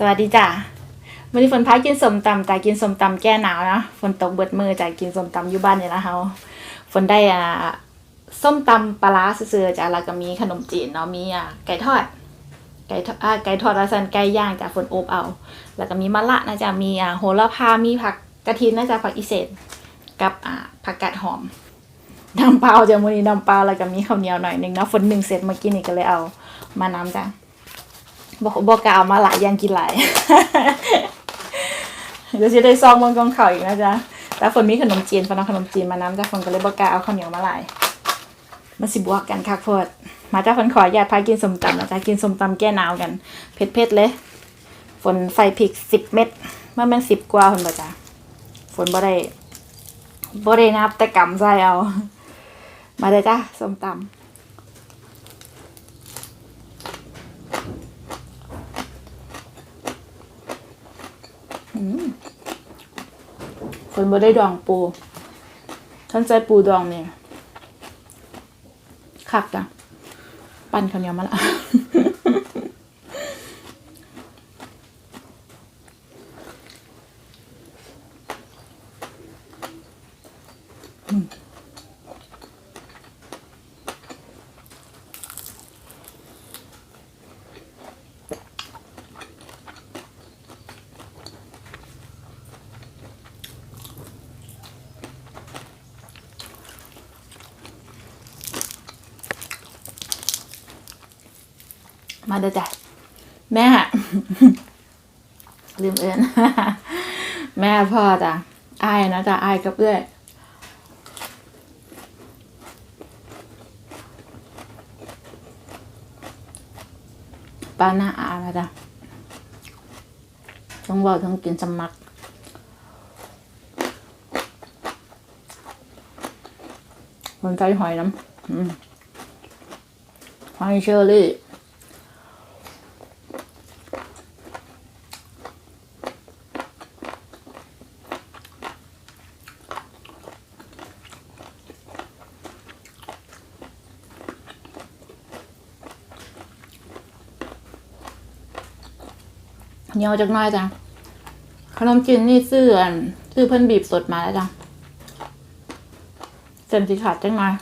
สวัสดีจ้ะวันนี้ฝนพากินสมตำแต่กินสมตำแก้หนาวนะฝนตกเบิดมือจากกินสมตำอยู่บ้านเนี่ละเฮาฝนได้อ่าส้มตำปลาร้าซื่อจ้ะแล้วก็มีขนมจีนเนาะมีอ่าไก่ทอด ไก่ทอดอ่าไก่ทอดราสันไก่ย่างจากฝนอบเอา แล้วก็มีมะละนะจ๊ะมีอ่าโหระพามีผักกระถินนะจ๊ะผักอีเศษกับอ่าผักกาดหอมน้ำเปล่าจ้ะมื้อนี้น้ำเปล่าแล้วก็มีข้าวเหนียวหน่อยหนึงนะฝนหนึ่งเสร็จเมื่อกี้นี่ก็เลยเอา มาน้ำจ้ะ บอกบอกกล่าวมาหลายอย่างกินหลายเดี๋ยวจะได้ซองบนกองเข่าอีกนะจ๊ะแต่ฝนมีขนมจีนฝนเอาขนมจีนมาน้ำจ้ะฝนก็เลยบอกกล้าเอาข้าวเหนียวมาหลายมาสิบวกกันค่ะโพดมาจ้าฝนขออนุญาตพากินสมตำนะจ๊ะกินสมตำแก้หนาวกันเผ็ดๆเลย ฝนไฟพริกสิบเม็ดมันเป็นสิบกว่าฝนบ่จ้ะฝนบ่ได้บ่ได้นับแต่กำใจเอา มาเลยจ้ะสมตำ คนบ่ได้ดองปูท่านใจปูดองเนี่ยคักจ้ะปั่นข้าวเหนียวมาละม มาเด้อจ้ะแม่ ลืมเอินแม่พ่อจ้ะอายนะจ้ะอายกับเอื้อยป้าหน้าอานะจ้ะต้องบอกต้องกินสมักมันใจหอยน้ำหอยเชอรี่ เหนียวจักน้อยจ้ะขนมจีนนี่ซื้อนซื้อเพิ่นบีบสดมาแล้วจ้ะเส้นสีขาดจังหน่อย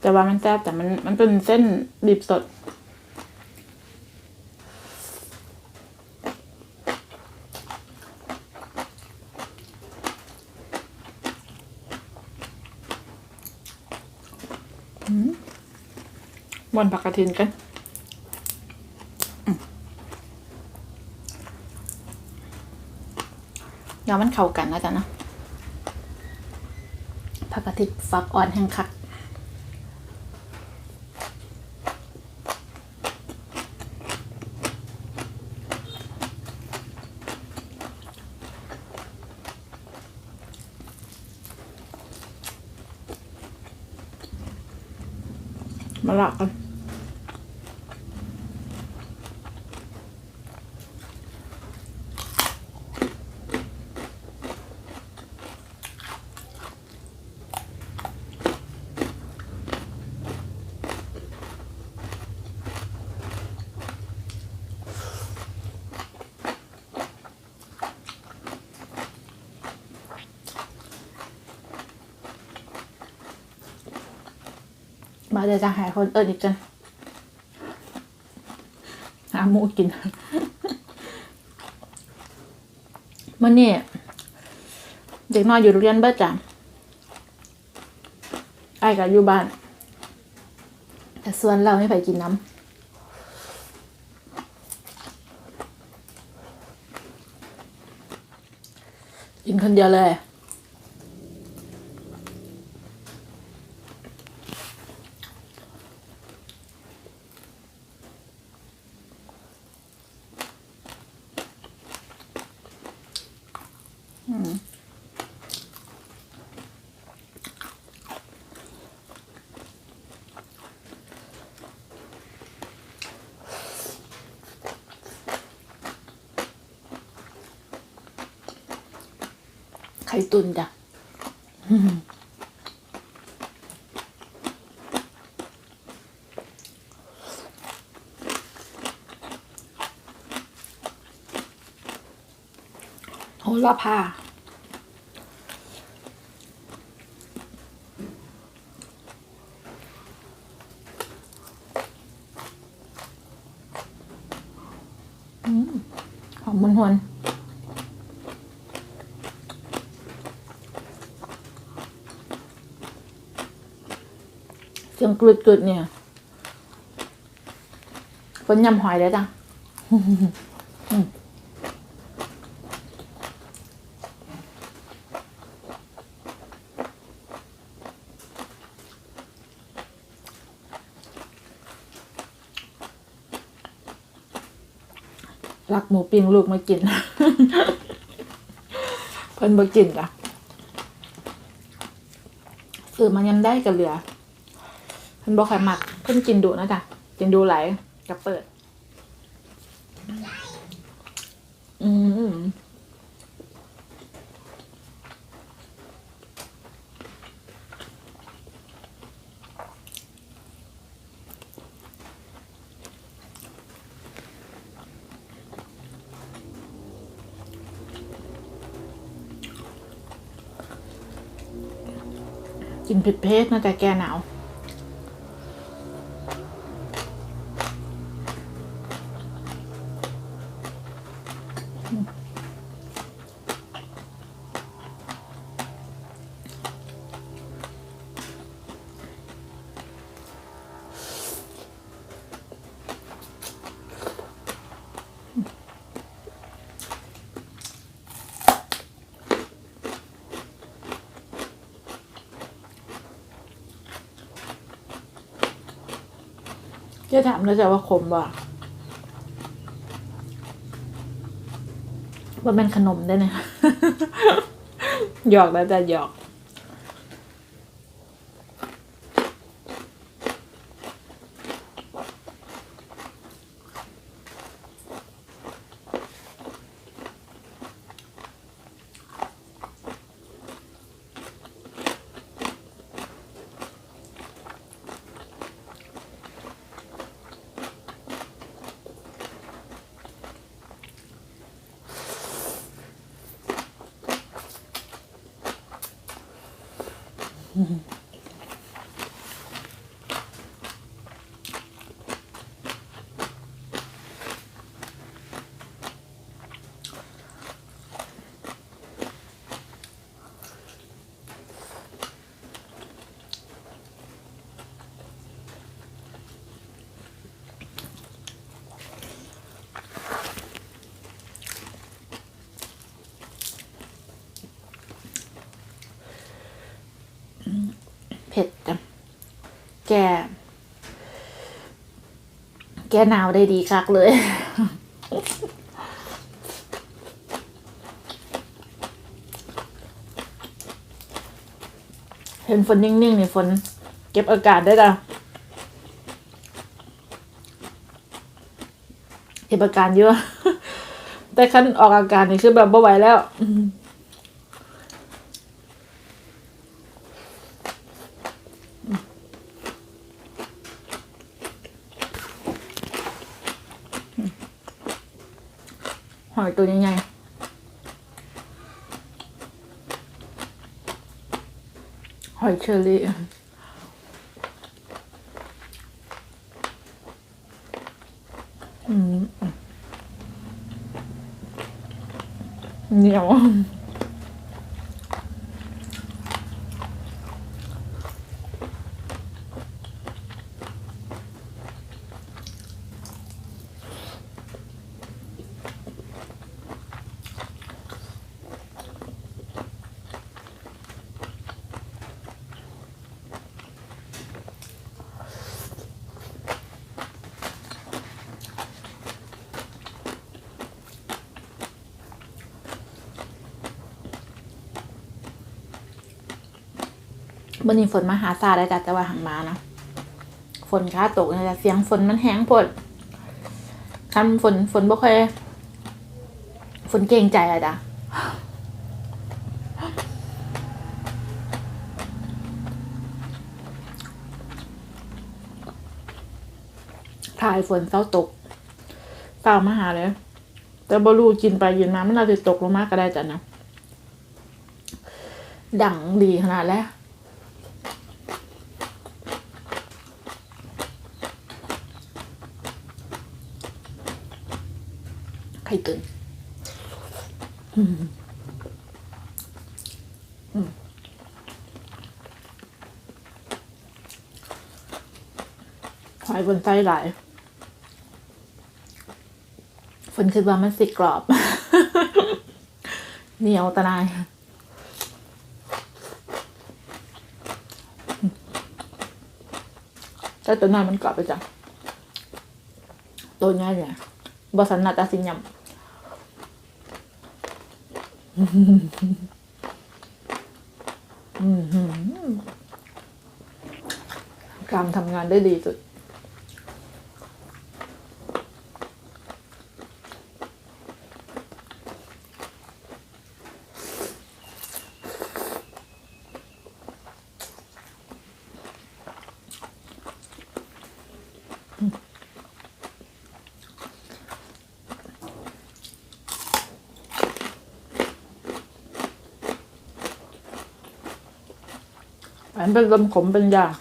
แต่ว่ามันแซ่บแต่มันมันเป็นเส้นบีบสด บนผักกระถินกัน เดี๋ยวมันเข้ากันนะจ๊ะนะผักกะทิฟักอ่อนแห้งคักมาละกัน มาเดี๋ยวจะหายคนเอิญอีกจันหาหมูกินมื่อนี่เด็กน้อยอยู่โรงเรียนเบิดจ้ะไอ้กับอยู่บ้าน แต่ส่วนเราไม่ไปกินน้ำกินคนเดียวเลย ไข่ตุน จ้ะลาพาอืมหอมมุนหวนเสียงกรึดกรึดๆเนี่ยฝนยำหอยเลยจ้ะ รักหมูปิ้งลูกมากิน เพิ่นบ่กินจ้ะซื้อมันยังได้กับเหลือ เพิ่นบ่ค่อยมัก เพิ่นกินดูนะจ๊ะกินดูไหลกับเปิด อืม ผิดเผ็ดๆนะจ๊ะแก้หนาว จะถามแล้วจะว่าขมบ่ว่าเป็นขนมได้เนี่ยหยอกแล้วจะหยอก เผ็ดจ้ะแก แกหนาวได้ดีคักเลยเห็นฝนนิ่งๆนี่ฝนเก็บอากาศได้จ้ะเก็บอาการเยอะ แต่ขั้นออกอาการนี่คือแบบไม่ไหวแล้ว หอยตัวใหญ่ๆหอยเชอรี่อืมเหนียว บนนี้ฝนมาหาซาได้จ้ะแต่ว่าหังมานะฝนค้าตกนะจ๊ะเสียงฝนมันแห้งพดคันฝนฝนบ่ค่อยฝนเก่งใจอะจ้ะถ่ายฝนเศร้าตกเศร้ามาหาเลยแต่แต่บรูกินไปยินมามันอาจจะตกลงมากก็ได้จ้ะนะดังดีขนาดแล้ว ไข่ตื่นอืมอืมหอยบนไส้หลายฝนคิดว่ามันสิกรอบ เหนียวตะนายแต่ตัวน้อยมันกรอบไปจ้ะตัวใหญ่เนี่ยบอสันนาตาสิยำ การทำงานได้ดีสุด อันเป็นลมขมเป็นยาก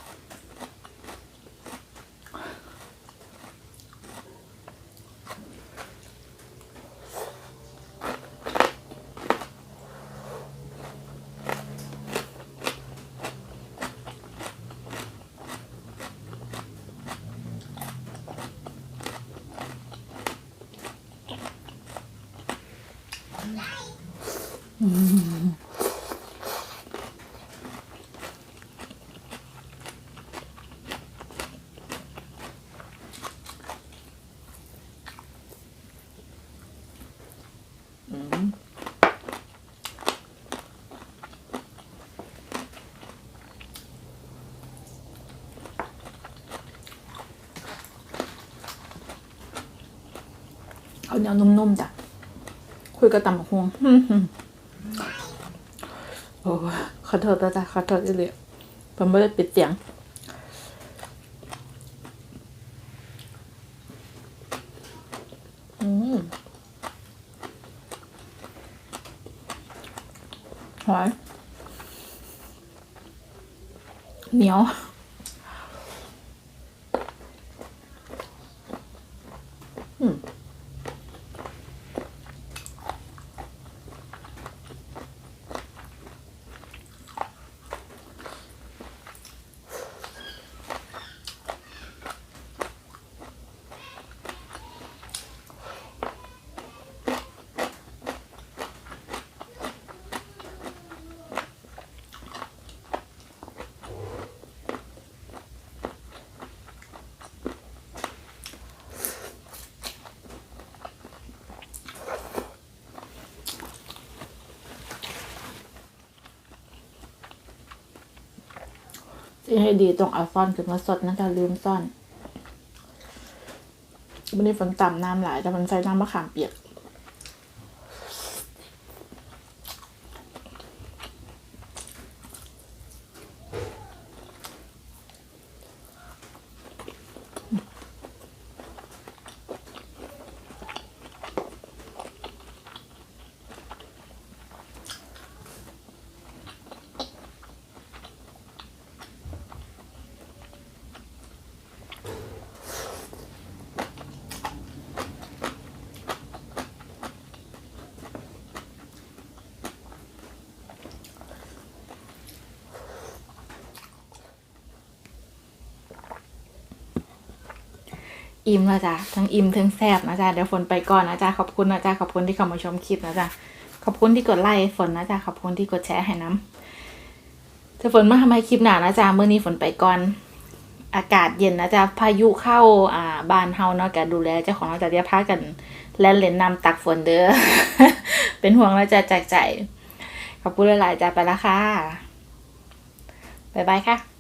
เนียวนุ่มๆจ้ะคุยกับตำบักฮวงโอ้ขอโทษนะจ้ะขอโทษอีเลยผมไม่ได้ปิดเสียงหอยเหนียว ที่ให้ดีต้องเอาซ่อนขึ้นมาสดนะจะลืมซ่อนวันนี้ฝนต่ำน้ำไหลแต่มันใช้น้ำมะขามเปียก อิ่มแล้วจ้ะทั้งอิ่มทั้งแซ่บนะจ๊ะเดี๋ยวฝนไปก่อนนะจ๊ะขอบคุณนะจ๊ะขอบคุณที่เข้ามาชมคลิปนะจ๊ะขอบคุณที่กดไลค์ฝนนะจ๊ะขอบคุณที่กดแชร์ให้น้ำจะฝนมาทำไมคลิปหนานะจ๊ะเมื่อนี้ฝนไปก่อน อากาศเย็นนะจ๊ะพายุเข้าอ่าบ้านเฮาเนาะแกดูแลเจ้าของเราจะเรียกพากัน แลนเลนน้ำตักฝนเด้อเป็นห่วงแล้วจ้ะจากใจขอบคุณหลายๆจ้ะไปละค่ะบ๊ายบายค่ะ